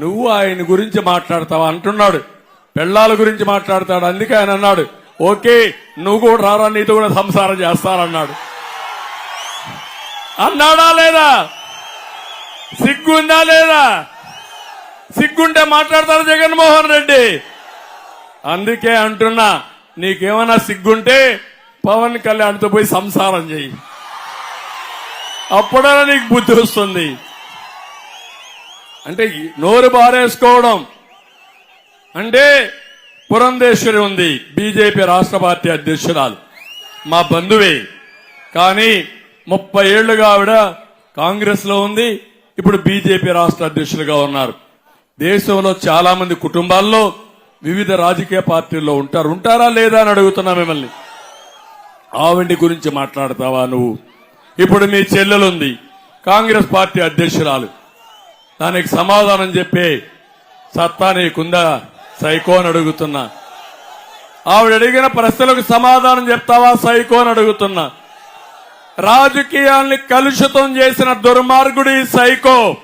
నువ్వు ఆయన గురించి మాట్లాడతావా అంటున్నాడు. పెళ్ళాల గురించి మాట్లాడతాడు. అందుకే ఆయన అన్నాడు ఓకే నువ్వు కూడా రారా నీతో కూడా సంసారం చేస్తానన్నాడు. అన్నాడా లేదా? సిగ్గుందా లేదా? సిగ్గుంటే మాట్లాడతాడు జగన్మోహన్ రెడ్డి. అందుకే అంటున్నా నీకేమైనా సిగ్గుంటే పవన్ కళ్యాణ్తో పోయి సంసారం చెయ్యి. అప్పుడైనా నీకు బుద్ధి వస్తుంది. అంటే నోరు బారేసుకోవడం. అంటే పురంధేశ్వరి ఉంది బీజేపీ రాష్ట్ర పార్టీ అధ్యక్షురాలు. మా బంధువే. కానీ ముప్పై ఏళ్ళుగా ఆవిడ కాంగ్రెస్లో ఉంది ఇప్పుడు బీజేపీ రాష్ట్ర అధ్యక్షులుగా ఉన్నారు. దేశంలో చాలా మంది కుటుంబాల్లో వివిధ రాజకీయ పార్టీల్లో ఉంటారు. ఉంటారా లేదా అని అడుగుతున్నా మిమ్మల్ని. ఆవిడ గురించి మాట్లాడతావా నువ్వు? ఇప్పుడు మీ చెల్లెలుంది కాంగ్రెస్ పార్టీ అధ్యక్షురాలు. దానికి సమాధానం చెప్పే సత్తా నీకుందా? సైకో అని అడుగుతున్నా. ఆవిడ అడిగిన ప్రశ్నలకు సమాధానం చెప్తావా? సైకో అని అడుగుతున్నా. రాజకీయాల్ని కలుషితం చేసిన దుర్మార్గుడు సైకో.